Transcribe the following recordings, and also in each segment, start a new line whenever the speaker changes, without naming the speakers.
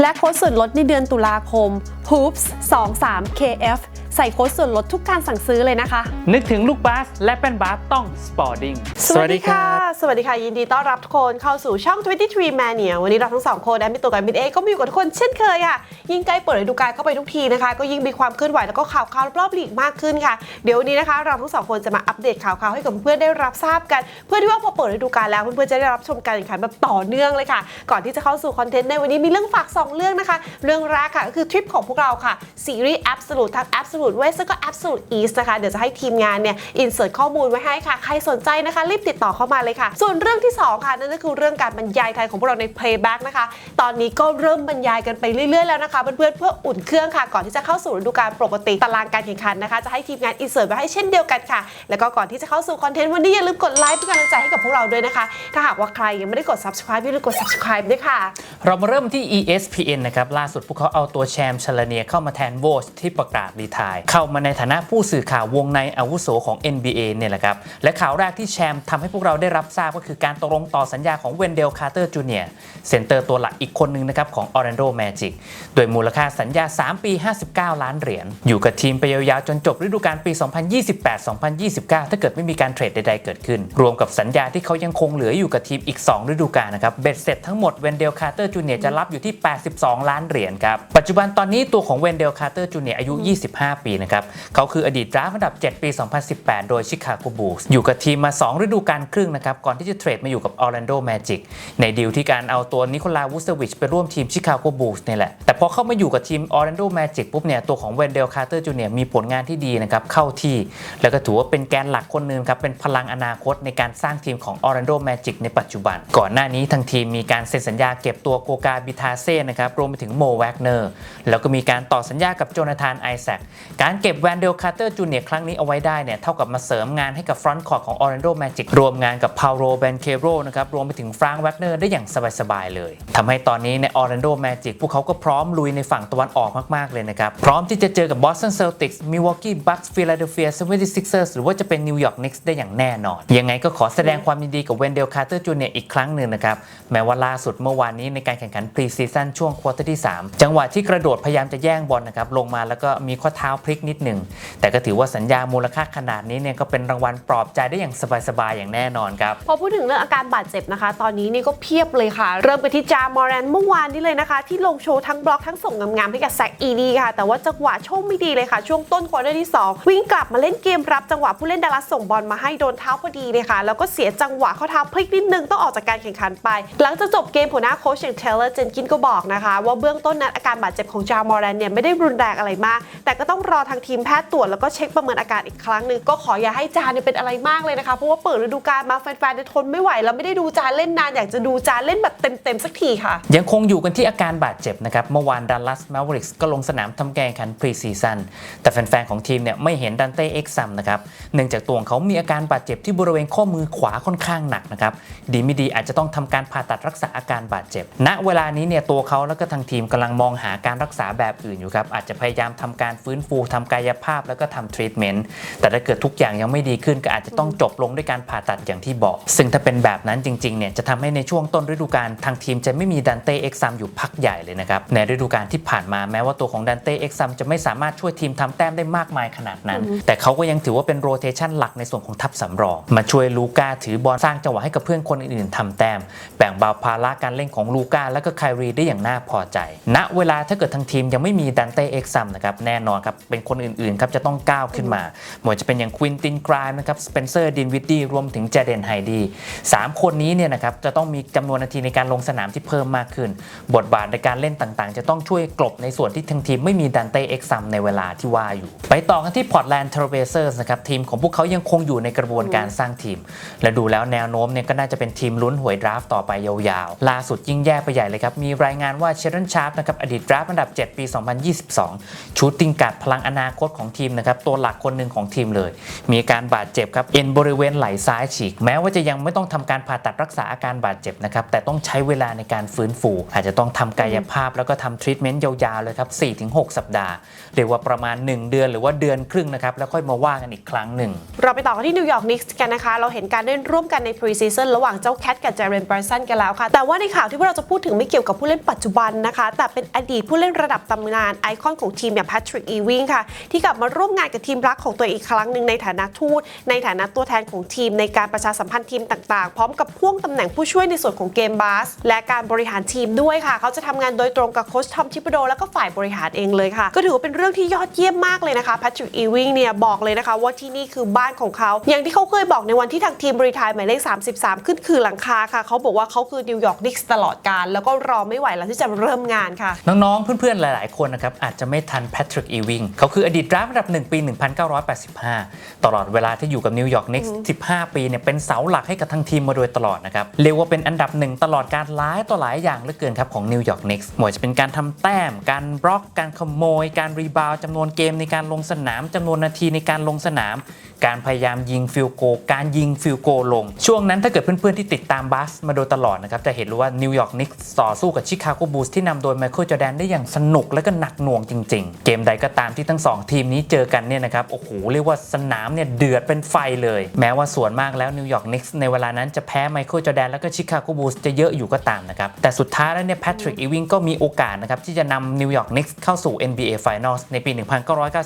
และโค้ดส่วนลดในเดือนตุลาคม hoops 23 kf ใส่โค้ดส่วนลดทุกการสั่งซื้อเลยนะคะ
นึกถึงลูกบาสและแป้นบาสต้องสปอร์ติ้ง
สวัสดีค่ะ สวัสดีค่ะ ยินดีต้อนรับทุกคนเข้าสู่ช่อง 23 Mania วันนี้เราทั้งสองคนและมีตัวกันมิดเอก็มาอยู่กับทุกคนเช่นเคยค่ะ ยิ่งใกล้เปิดฤดูกาลเข้าไปทุกทีนะคะ ก็ยิ่งมีความเคลื่อนไหวแล้วก็ข่าวข่าวรอบๆลีกมากขึ้นค่ะ เดี๋ยววันนี้นะคะ เราทั้งสองคนจะมาอัปเดตข่าวข่าวให้กับเพื่อนได้รับทราบกัน เพื่อที่ว่าพอเปิดฤดูกาลแล้วเพื่อนๆจะได้รับชมการแข่งขันแบบต่อเนื่องเลยค่ะ ก่อนที่จะเข้าสู่คอนเทนต์ในวันนี้มีเรื่องฝากสองเรื่องนะคะ เรื่องแรกค่ะก็คือทริปของพวกเราค่ะซีรีส์ Absolute ทั้ง Absolute West แล้วก็ Absolute East นะคะเดี๋ยวจะให้ทีมงานเนี่ยอินเสิร์ตข้อมูลไว้ให้ค่ะใครสนใจนะคะรีบติดต่อเข้ามาเลยค่ะ ส่วนเรื่องที่ 2 ค่ะ นั่นก็คือเรื่องการบรรยายไทยของพวกเราใน Playback นะคะ ตอนนี้ก็เริ่มบรรยายกันไปเรื่อยๆแล้วนะคะ เพื่อนๆเพื่ออุ่นเครื่องค่ะ ก่อนที่จะเข้าสู่ฤดูกาลปกติตารางการแข่งขันนะคะ จะให้ทีมงานอินเสิร์ตไว้ให้เช่นเดียวกันค่ะ แล้วก็ก่อนที่จะเข้าสู่คอนเทนต์วันนี้อย่าลืมกดไลค์เป็นกำลังใจให้กับพวกเราด้วยนะคะ ถ้าหากว่าใครยังไม่ได้กด subscribe อย่าลืมกด subscribe ด้วยค่ะ
เรามาเริ่มที่ ESPN นะครับ ล่าสุดพวกเขาเอาตัวแชมป์ชลเนียเข้ามาแทนโวชที่ประกาศรีไทาย เข้ามาในฐานะผู้สื่อข่าววงในอาวุโสของ NBA เนี่ยแหละครับ และข่าวแรกที่แชมป์ทำให้พวกเราได้รับทราบก็คือการตกลงต่อสัญญาของเวนเดลคาร์เตอร์จูเนียร์เซนเตอร์ตัวหลักอีกคนหนึ่งนะครับของ Orlando Magic โดยมูลค่าสัญญา 3 ปี 59 ล้านเหรียญ อยู่กับทีมไปยาวๆ จนจบฤดูกาลปี 2028-2029 ถ้าเกิดไม่มีการเทรดใดๆเกิดขึ้น รวมกับสัญญาที่เขายังคงเหลืออยู่กับทีมอีก 2 ฤดูกาลนะครับเบ็ดเสร็จทั้งหมดเวนเดลคาร์เตอร์จูเนียร์จะรับอยู่ที่ 82 ล้านเหรียญครับปัจจุบันตอนนี้ตัวของเวนเดลคาร์เตอร์จูเนียร์อายุ 25 ปีนะครับเขาคืออดีตดราฟต์อันดับ 7 ปี 2018 โดยชิคาโกบูลส์อยู่กับทีมมา 2 ฤดูกาลครึ่งนะครับก่อนที่จะเทรดมาอยู่กับออร์แลนโดแมจิกในดีลที่การเอาตัวนิโคลาวูสเวิชไปร่วมทีมชิคาโกบูลส์นี่แหละ แต่พอเข้ามาอยู่กับทีมออร์แลนโดแมจิกปุ๊บเนี่ยตัวของเวนเดลคาร์เตอร์จูเนียร์มีผลงานที่ดีนะครับเข้าที่ แล้วก็ถือว่าเป็นแกนหลักคนหนึงครับเป็นพลังอนาคตในการสร้างทีมของ Orlando Magic ในปัจจุบัน ก่อนหน้านี้ทางทีมมีการเซ็นสัญญาเก็บตัวโกกาบิทาเซ่นะครับรวมไปถึงโมแวกเนอร์แล้วก็มีการต่อสัญญากับโจนาธานไอแซคการเก็บแวนเดลคาร์เตอร์จูเนียร์ครั้งนี้เอาไว้ได้เนี่ยเท่ากับมาเสริมงานให้กับฟรอนต์คอร์ของ Orlando Magic รวมงานกับพาวโรแบนเคโรนะครับรวมไปถึงฟรานก์แวกเนอร์ได้อย่างสบายๆเลยทำให้ตอนนี้ใน Orlando Magic พวกเขาก็พร้อมลุยในฝั่งตะวันออกมากๆเลยนะครับ พร้อมที่จะเจอกับ Boston Celtics Milwaukee Bucks Philadelphia 76ers หรือว่าจะเป็น New York Knicks ได้อย่างแน่นอน ยังไงก็ขอแสดงความยินดีกับเวนเดลคาร์เตอร์จูเนียร์อีกครั้งหนึ่งนะครับแม้ว่าล่าสุดเมื่อวานนี้ในการแข่งขันพรีซีซั่นช่วงควอเตอร์ที่ 3 จังหวะที่กระโดดพยายามจะแย่งบอลนะครับลงมาแล้วก็มีข้อเท้าพลิกนิดหนึ่งแต่ก็ถือว่าสัญญามูลค่าขนาดนี้เนี่ยก็เป็นรางวัลปลอบใจได้อย่างสบายๆอย่างแน่นอนครับ
พอพูดถึงเรื่องอาการบาดเจ็บนะคะ ตอนนี้นี่ก็เพียบเลยค่ะ เริ่มไปที่จามอร์แรนเมื่อวานนี้เลยนะคะ ที่ลงโชว์ทั้งบล็อกทั้งส่งงามๆให้กับแซกอีดีค่ะ แต่ว่าจังหวะโชคไม่ดีเลยค่ะ ช่วงต้นควอเตอร์ที่ 2 วิ่งกลับมาเล่นเกมรับจังหวะผู้เล่นดารัสส่งบอลมาให้โดนเท้าพอดีเลยค่ะ แล้วก็เสียจังหวะข้อเท้าพลิกนิดนึงต้องออกจากการแข่งขันไป หลังจากจบเกมหัวหน้าโค้ชอย่างเทเลอร์เจนกินก็บอกนะคะ ว่าเบื้องต้นนั้นอาการบาดเจ็บของจามอร์แรนเนี่ยไม่ได้รุนแรงอะไรมาก แต่ก็ต้องรอทางทีมแพทย์ตรวจแล้วก็เช็คประเมินอาการอีกครั้งหนึ่งก็ขออย่าให้จาเนี่ยเป็นอะไรมากเลยนะคะเพราะว่าเปิดฤดูกาลมาแฟนๆเนี่ยทนไม่ไหวแล้วไม่ได้ดูจานเล่นนานอยากจะดูจานเล่นแบบเต็มๆสักทีค่ะ
ยังคงอยู่กันที่อาการบาดเจ็บนะครับ เมื่อวานดัลลัสแมวริกส์ก็ลงสนามทำแกงขันพรีซีซันแต่แฟนๆ ของทีมเนี่ยไม่เห็นดันเต้เอ็กซัมนะครับเนื่องจากตัวของเขามีอาการบาดเจ็บที่บริเวณข้อมือขวาค่อนข้างหนักนะครับดีไม่ดีอาจจะต้องทำการผ่าตัดรักษาอาการบาดเจ็บ ณเวลานี้เนี่ยตัวเขาแล้วก็ทางทีมกำลังมองหาการรักษาแบบอื่นอยู่ครับอาจจะพยายามทำการฟื้นฟูทำกายภาพแล้วก็ทำทรีทเมนต์แต่ถ้าเกิดทุกอย่างยังไม่ดีขึ้นก็อาจจะต้องจบลงด้วยการผ่าตัดอย่างที่บอกซึ่งถ้าเป็นแบบนั้นจริงๆเนี่ยจะทำให้ในช่วงต้นฤดูกาลทางทีมจะไม่มีดันเต้เอ็กซัมอยู่พักใหญ่เลยนะครับในฤดูกาลที่ผ่านมาแม้ว่าตัวของดันเต้เอ็กซัมจะไม่สามารถช่วยทีมทำแต้มได้มากมายขนาดนั้น แต่เขาก็ยังถือว่าเป็นโรเทชันหลักในส่วนของทัพสำรอง มาช่วยลูก้าถือบอลสร้างจังหวะให้กับเพื่อนคนอื่นๆทำแต้ม แบ่งเบาภาระการเล่นของลูก้าและก็ไครีได้อย่างน่าพอใจ ณ เวลาถ้าเกิดทางทีมยังไม่มีดันเต้เอ็กซัมนะครับแน่นอนครับเป็นคนอื่นๆครับจะต้องก้าวขึ้นมาไม่ว่าจะเป็นอย่างควินตินกรายนะครับสเปนเซอร์ดินวิดดี้รวมถึงเจเดนไฮดีสามคนนี้เนี่ยนะครับจะต้องมีจำนวนนาทีในการลงสนามที่เพิ่มมากขึ้น บทบาทในการเล่นต่างๆ จะต้องช่วยกลบในส่วนที่ทางทีมไม่มีดันเต้เอ็กซัมในเวลาที่ว่าอยู่ ไปต่อกันที่พอร์ตแลนด์เทรเบเซอร์สนะครับทีมของพวกเขายังคงอยู่ในกระบวนการสร้างทีม และดูแล้วแนวโน้มเนี่ยก็น่าจะเป็นทีมลุ้นหวยดราฟต์ต่อไปยาวๆ ล่าสุดยิ่งแย่ไปใหญ่เลยครับ มีรายงานว่าเชร n นชาร์ปนะครับอดีตดราฟต์อันดับ 7 ปี 2022 ชูตติงการ์ดพลังอนาคตของทีมนะครับตัวหลักคนหนึ่งของทีมเลย มีการบาดเจ็บครับเอ็นบริเวณไหล่ซ้ายฉีกแม้ว่าว่าจะยังไม่ต้องทำการผ่าตัดรักษาอาการบาดเจ็บนะครับ แต่ต้องใช้เวลาในการฟื้นฟู อาจจะต้องทำกายภาพแล้วก็ทำทรีทเมนต์ยาวๆเลยครับ 4-6 สัปดาห์เรียกว่าประมาณ 1 เดือนหรือว่าเดือนครึ่งนะครับ แล้วค่อยมาว่ากันอีกครั้งหนึ่ง
เราไปต่อกันที่นิวยอร์กนิกส์กันนะคะ เราเห็นการเล่นร่วมกันในพรีซีซันระหว่างเจ้าแคทกับเจเรนบรสันกันแล้วค่ะ แต่ว่าในข่าวที่พวกเราจะพูดถึงไม่เกี่ยวกับผู้เล่นปัจจุบันนะคะ แต่เป็นอดีตผู้เล่นระดับตำนานไอคอนของทีมอย่างแพทริกอีวิงค่ะที่กลับมาร่วมงานกับทีมรักของตัวเองอีกครั้งหนึ่งในฐานะทูตในฐานะตัวแทนของทีมในการประชาสัมพันธ์ทีมต่างๆ พร้อมกับพ่วงตำแหน่งผู้ช่วยในส่วนของเกมบาสและการบริหารทีมด้วยค่ะ เขาจะทำงานโดยตรงกับโค้ชทอมชิปโดแล้วก็ฝ่ายบริหารเองเลยค่ะ ก็ถือว่าเป็นเรื่องที่ยอดเยี่ยมมากเลยนะคะแพทริกอีวิงเนี่ยบอกเลยนะคะ ว่าที่นี่คือบ้านของเขา อย่างที่เขาเคยบอกในวันที่ทางทีมบริทายหมายเลข 33 ขึ้นคือหลังคาค่ะ เขาบอกว่าเขาคือนิวยอร์กนิกส์ตลอดการ แล้วก็รอไม่ไหวแล้วที่จะเริ่มงานค่ะ
น้องๆ เพื่อนๆ หลายๆ คนนะครับอาจจะไม่ทันแพทริกอีวิงเขาคืออดีตดราฟต์อันดับ 1 ปี 1985 ตลอดเวลาที่อยู่กับนิวยอร์กนิกส์15 ปีเนี่ยเป็นเสาหลักให้กับทั้งทีมมาโดยตลอดนะครับ เรียกว่าเป็นอันดับหนึ่งตลอดการหลายต่อหลายอย่างเหลือเกินครับของนิวยอร์กนิกส์ไม่ว่าจะเป็นการทำแต้ม การบล็อก การขโมย การรีบาวด์จำนวนเกมในการลงสนามจำนวนนาทีในการลงสนาม การพยายามยิงฟิลโก การยิงฟิลโกลง ช่วงนั้นถ้าเกิดเพื่อนๆที่ติดตามบาสมาโดยตลอดนะครับจะเห็นเลยว่านิวยอร์กนิกส์ต่อสู้กับชิคาโกบูลส์ที่นำโดยไมเคิลจอแดนได้อย่างสนุกและก็หนักหน่วงจริง ๆ เกมใดก็ตามที่ทั้งสองทีมนี้เจอกันเนี่ยนะครับโอ้โหเรียกว่าสนามเนี่ยเดือดเป็นไฟเลย แม้ว่าส่วนมากแล้วนิวยอร์กนิกส์ในเวลานั้นจะแพ้ไมเคิลจอแดนแล้วก็ชิคาโกบูลส์จะเยอะอยู่ก็ตามนะครับแต่สุดท้ายแล้วเนี่ยแพทริกอีวิงก็มีโอกาสนะครับที่จะนำนิวยอร์กนิกส์เข้าสู่ NBA Finals ในปี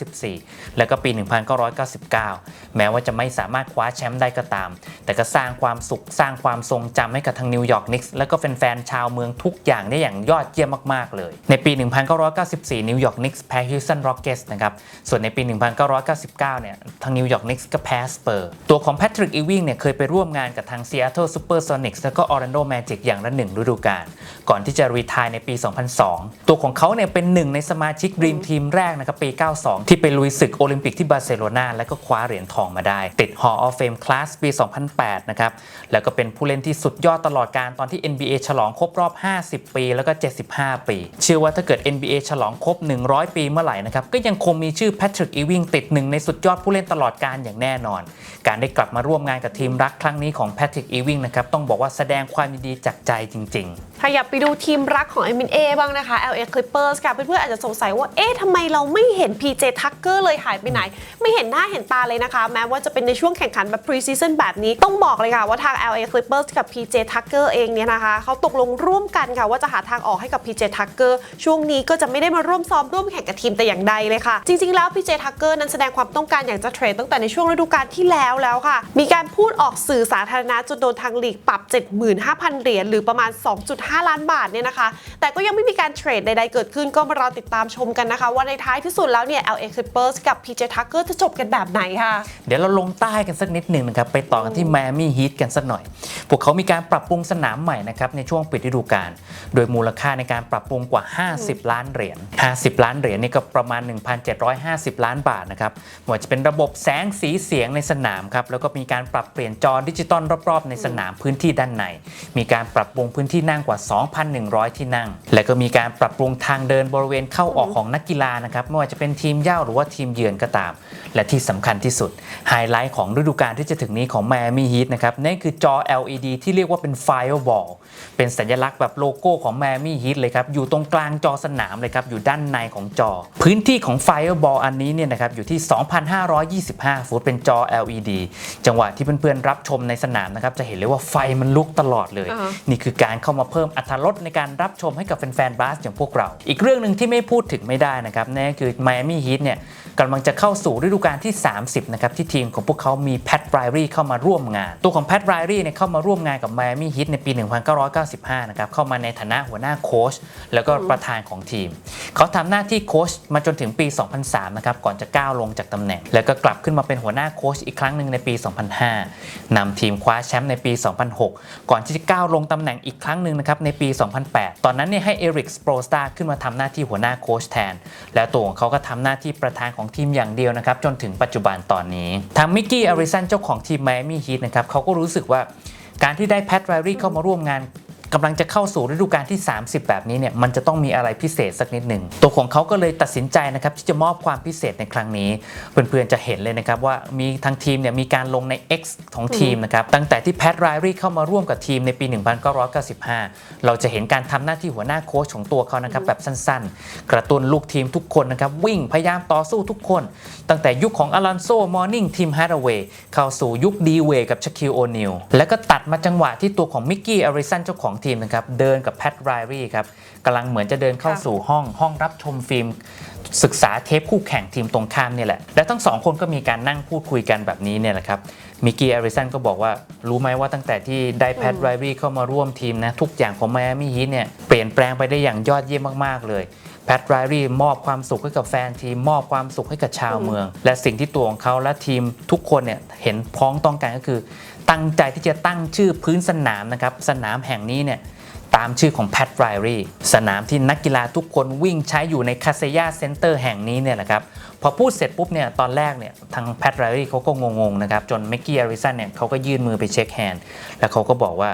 1994 แล้วก็ปี 1999แม้ว่าจะไม่สามารถคว้าแชมป์ได้ก็ตาม แต่ก็สร้างความสุขสร้างความทรงจำให้กับทางนิวยอร์กนิกส์แล้วก็แฟนๆชาวเมืองทุกอย่างได้อย่างยอดเยี่ยมมากๆเลย ในปี 1994 นิวยอร์กนิกส์แพ้ฮิวสันร็อกเกสนะครับ ส่วนในปี 1999 เนี่ย ทางนิวยอร์กนิกส์ก็แพ้สเปอร์ ตัวของแพทริกอีวิงเนี่ยเคยไปร่วมงานกับทางซีแอตเทิลซูเปอร์โซนิกส์แล้วก็ออร์แลนโดแมจิกอย่างละหนึ่งฤดูกาล ก่อนที่จะรีทายในปี 2002 ตัวของเขาเนี่ยเป็นหนึ่งในสมาชิกดีมทีมแรกนะครับปี 92 ที่ไปลุยศึกโอลิมปิกที่บาร์เซโลนาและก็คว้าเหรียญทองมาได้ ติด Hall of Fame Class ปี 2008 นะครับ แล้วก็เป็นผู้เล่นที่สุดยอดตลอดการตอนที่ NBA ฉลองครบรอบ 50 ปี แล้วก็ 75 ปี เชื่อว่าถ้าเกิด NBA ฉลองครบ 100 ปีเมื่อไหร่นะครับ ก็ยังคงมีชื่อแพทริกอีวิงติดหนึ่งในสุดยอดผู้เล่นตลอดการอย่างแน่นอน การได้กลับมาร่วมงานกับทีมรักครั้งนี้ของแพทริกอีวิงนะครับต้องบอกว่าแสดงความยินดีจากใจจริง ๆ
ขยับไปดูทีมรักของ m อ a บ้างนะคะ LA Clippers ค่ะ เพื่อนๆอาจจะสงสัยว่า เอ๊ะทำไมเราไม่เห็น PJ Tucker เลยหายไปไหน ไม่เห็นหน้าเห็นตาเลยนะคะ แม้ว่าจะเป็นในช่วงแข่งขันแบบ Pre-season แบบนี้ ต้องบอกเลยค่ะว่าทาง LA Clippers กับ PJ Tucker เองเนี่ยนะคะ เขาตกลงร่วมกันค่ะ ว่าจะหาทางออกให้กับ PJ Tucker ช่วงนี้ก็จะไม่ได้มาร่วมซ้อมร่วมแข่งกับทีมแต่อย่างใดเลยค่ะ จริงๆแล้ว PJ Tucker นั้นแสดงความต้องการอยากจะเทรดตั้งแต่ในช่วงฤดูกาลที่แล้วแล้วค่ะ มีการพูดออกสื่อสาธารณะจนโดนทางลีกปรับ 75,000 เหรียญหรือประมาณ 2.5ล้านบาทเนี่ยนะคะ แต่ก็ยังไม่มีการเทรดใดๆเกิดขึ้นก็มารอติดตามชมกันนะคะ ว่าในท้ายที่สุดแล้วเนี่ย LA Clippers กับ PJ Tucker จะจบกันแบบไหนค่ะ
เดี๋ยวเราลงใต้กันสักนิดหนึ่งนะครับ ไปต่อกันที่แมมี่ฮีทกันสักหน่อย พวกเขามีการปรับปรุงสนามใหม่นะครับในช่วงปิดฤดูกาลโดยมูลค่าในการปรับปรุงกว่า 50 ล้านเหรียญ 50 ล้านเหรียญนี่ก็ประมาณ 1,750 ล้านบาทนะครับไม่ว่าจะเป็นระบบแสงสีเสียงในสนามครับแล้วก็มีการปรับเปลี่ยนจอดิจิตอลรอบๆในสนามพื้นที่ด้านใน มีการปรับปรุงพื้นที่นั่งกว่า2,100 ที่นั่ง และก็มีการปรับปรุงทางเดินบริเวณเข้าออกของนักกีฬานะครับไม่ว่าจะเป็นทีมเย่าหรือว่าทีมเยือนก็ตามและที่สำคัญที่สุดไฮไลท์ของฤดูกาลที่จะถึงนี้ของ Miami Heat นะครับนั่นคือจอ LED ที่เรียกว่าเป็น Fireball เป็นสัญลักษณ์แบบโลโก้ของ Miami Heat เลยครับ อยู่ตรงกลางจอสนามเลยครับ อยู่ด้านในของจอ พื้นที่ของ Fireball อันนี้เนี่ยนะครับอยู่ที่ 2,525 ฟุตเป็นจอ LED จังหวะที่เพื่อนๆรับชมในสนามนะครับจะเห็นเลยว่าไฟมันลุกตลอดเลย
อ่าฮะ
นี่คือการเข้ามาเพิ่มอรรถรสในการรับชมให้กับแฟนๆบาสอย่างพวกเรา อีกเรื่องหนึ่งที่ไม่พูดถึงไม่ได้นะครับนั่นก็คือ Miami Heat เนี่ยกำลังจะเข้าสู่ฤดูกาลที่ 30 นะครับ ที่ทีมของพวกเขามีแพทไรรี่เข้ามาร่วมงาน ตัวของแพทไรรี่เนี่ยเข้ามาร่วมงานกับ Miami Heat ในปี 1995 นะครับ เข้ามาในฐานะหัวหน้าโค้ชแล้วก็ประธานของทีม เขาทำหน้าที่โค้ชมาจนถึงปี 2003 นะครับ ก่อนจะก้าวลงจากตำแหน่ง แล้วก็กลับขึ้นมาเป็นหัวหน้าโค้ชอีกครั้งหนึ่งในปี 2005นำทีมคว้าแชมป์ในปี 2006 ก่อนที่จะก้าวลงตำแหน่งอีกครั้งหนึ่งนะครับในปี 2008 ตอนนั้นเนี่ยให้เอริกสโปรสตาขึ้นมาทำหน้าที่หัวหน้าโค้ชแทน แล้วตัวของเขาก็ทำหน้าที่ประธานของทีมอย่างเดียวนะครับจนนถึงปัจจุบันตอนนี้ ทางมิกกี้อาริสันเจ้าของทีมไมอามี่ฮีทนะครับเขาก็รู้สึกว่าการที่ได้แพทไรรี่เข้ามาร่วมงาน กำลังจะเข้าสู่ฤดูกาลที่ 30 แบบนี้เนี่ยมันจะต้องมีอะไรพิเศษสักนิดหนึ่งตัวของเขาก็เลยตัดสินใจนะครับที่จะมอบความพิเศษในครั้งนี้ เพื่อนๆจะเห็นเลยนะครับว่ามีทางทีมเนี่ยมีการลงใน X ของทีมนะครับตั้งแต่ที่แพทไรรี่เข้ามาร่วมกับทีมในปี 1995 เราจะเห็นการทำหน้าที่หัวหน้าโค้ชของตัวเขานะครับแบบสั้นๆ กระตุ้นลูกทีมทุกคนนะครับวิ่งพยายามต่อสู้ทุกคน ตั้งแต่ยุคของอลันโซมอร์นิงทีมฮาร์ดเวย์เข้าสู่ยุคดีเวย์กับชาคิลโอนิลแล้วก็ตัดมาจังหวะที่ตัวของมิกกี้อาริสันเจ้าของทีมนะครับเดินกับแพทไรรี่ครับกำลังเหมือนจะเดินเข้า
ค่ะ
สู่ห้องห้องรับชมฟิล์ม ศึกษาเทปคู่แข่งทีมตรงข้ามเนี่ยแหละ และทั้งสองคนก็มีการนั่งพูดคุยกันแบบนี้เนี่ยแหละครับมิกกี้แอริสันก็บอกว่ารู้ไหมว่าตั้งแต่ที่ได้แพทไรรี่เข้ามาร่วมทีมนะทุกอย่างของไมอามี่ฮีทเนี่ยเปลี่ยนแปลงไปได้อย่างยอดเยี่ยมมากๆเลยแพทไรรี่มอบความสุขให้กับแฟนทีมมอบความสุขให้กับชาวเมือง และสิ่งที่ตัวของเขาและทีมทุกคนเนี่ยเห็นพ้องต้องกันก็คือ ตั้งใจที่จะตั้งชื่อพื้นสนามนะครับ สนามแห่งนี้เนี่ยตามชื่อของแพทไรรี่สนามที่นักกีฬาทุกคนวิ่งใช้อยู่ในคาเซยาเซ็นเตอร์แห่งนี้เนี่ยแหละครับพอพูดเสร็จปุ๊บเนี่ยตอนแรกเนี่ยทางแพทไรรี่เขาก็งงๆนะครับจนเมกกี้อาริสันเนี่ยเขาก็ยื่นมือไปเช็คแฮนด์แล้วเขาก็บอกว่า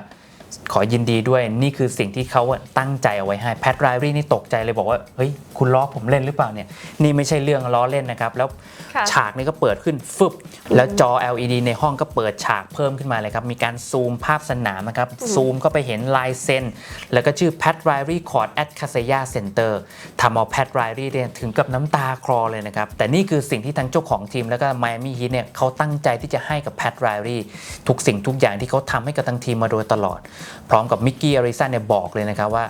ขอยินดีด้วยนี่คือสิ่งที่เขาอะตั้งใจเอาไว้ให้แพทไรรี่นี่ตกใจเลยบอกว่าเฮ้ยคุณล้อผมเล่นหรือเปล่าเนี่ยนี่ไม่ใช่เรื่องล้อเล่นนะครับ แล้ว
ค่ะ
ฉากนี้ก็เปิดขึ้นฟึบแล้วจอ LED ในห้องก็เปิดฉากเพิ่มขึ้นมาเลยครับ มีการซูมภาพสนามนะครับ ซูมเข้าไปเห็นลายเซ็น แล้วก็ชื่อ Pat Riley Court at Kaseya Center ทำเอา Pat Riley เนี่ยถึงกับน้ำตาคลอเลยนะครับ แต่นี่คือสิ่งที่ทางเจ้าของทีมแล้วก็ Miami Heat เนี่ยเขาตั้งใจที่จะให้กับ Pat Riley ทุกสิ่งทุกอย่างที่เขาทำให้กับทางทีมมาโดยตลอดพร้อมกับมิกกี้อาริสันเนี่ยบอกเลยนะครับว่า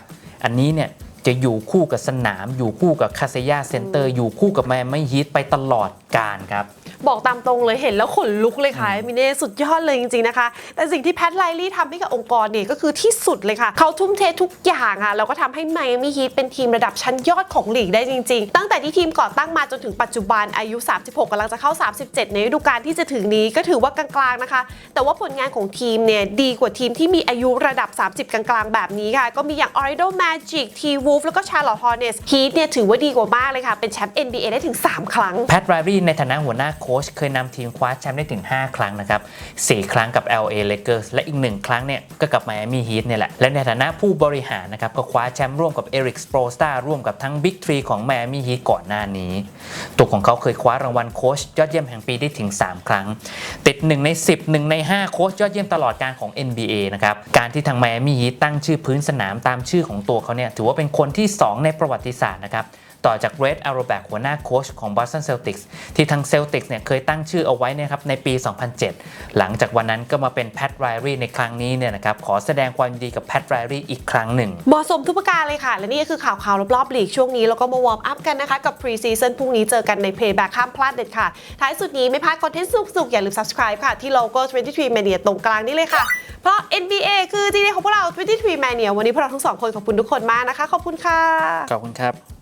อันนี้เนี่ยจะอยู่คู่กับสนาม อยู่คู่กับคาเซยาเซนเตอร์ อยู่คู่กับแมมไม่ฮีทไปตลอดการครับ
บอกตามตรงเลยเห็นแล้วขนลุกเลยค่ะมิเน่สุดยอดเลยจริงๆนะคะ แต่สิ่งที่แพทไลลี่ทำให้กับองค์กรเนี่ยก็คือที่สุดเลยค่ะ เขาทุ่มเททุกอย่างอะแล้วก็ทำให้ไมอามี่ฮีทเป็นทีมระดับชั้นยอดของลีกได้จริง ๆ ตั้งแต่ที่ทีมก่อตั้งมาจนถึงปัจจุบันอายุ 36กำลังจะเข้า 37 ในฤดูกาลที่จะถึงนี้ก็ถือว่ากลางๆนะคะ แต่ว่าผลงานของทีมเนี่ยดีกว่าทีมที่มีอายุระดับ 30 กลางๆ แบบนี้ค่ะ ก็มีอย่าง Orlando Magic T-Wolves แล้วก็ Charlotte Hornets Heat เนี่ยถือว่าดีกว่ามากเลยค่ะ เป็นแชมป์ NBA ได้ถึงสามครั้ง
แพทไรรี่ในฐานะหัวหน้าโค้ชเคยนำทีมคว้าแชมป์ได้ถึง 5 ครั้งนะครับ 4 ครั้งกับ LA Lakers และอีก 1 ครั้งเนี่ยก็กับ Miami Heat เนี่ยแหละ และในฐานะผู้บริหารนะครับก็คว้าแชมป์ร่วมกับ Eric Spoelstra ร่วมกับทั้ง Big Three ของ Miami Heat ก่อนหน้านี้ ตัวของเขาเคยคว้ารางวัลโค้ชยอดเยี่ยมแห่งปีได้ถึง 3 ครั้ง ติด 1 ใน 10 1 ใน 5 โค้ชยอดเยี่ยมตลอดการของ NBA นะครับการที่ทาง Miami Heat ตั้งชื่อพื้นสนามตามชื่อของตัวเขาเนี่ยถือว่าเป็นคนที่ 2 ในประวัติศาสตร์นะครับ ต่อจาก Red Auerbach หัวหน้าโค้ชของ Boston Celtics ที่ทาง Celtics เนี่ยเคยตั้งชื่อเอาไว้เนะครับในปี 2007 หลังจากวันนั้นก็มาเป็น Pat Riley ในครั้งนี้เนี่ยนะครับขอแสดงความยินดีกับ Pat Riley อีกครั้งหนึ่ง
เหมาะสมทุกประการเลยค่ะ และนี่ก็คือข่าวข่าวรอบๆลีกช่วงนี้แล้วก็มาวอร์มอัพกันนะคะกับ Pre Season พรุ่งนี้เจอกันใน Playback ห้ามพลาดเด็ดค่ะท้ายสุดนี้ไม่พลาดคอนเทนต์สนุกๆอย่าลืม subscribe ค่ะที่โลโก้23 Mania ตรงกลางนี่เลยค่ะเพราะ NBA คือจีดีของพวกเรา23 Mania วันนี้พวกเราทั้งสองคนขอบคุณทุกคนมากนะคะขอบคุณค่ะ
ขอบคุณครับ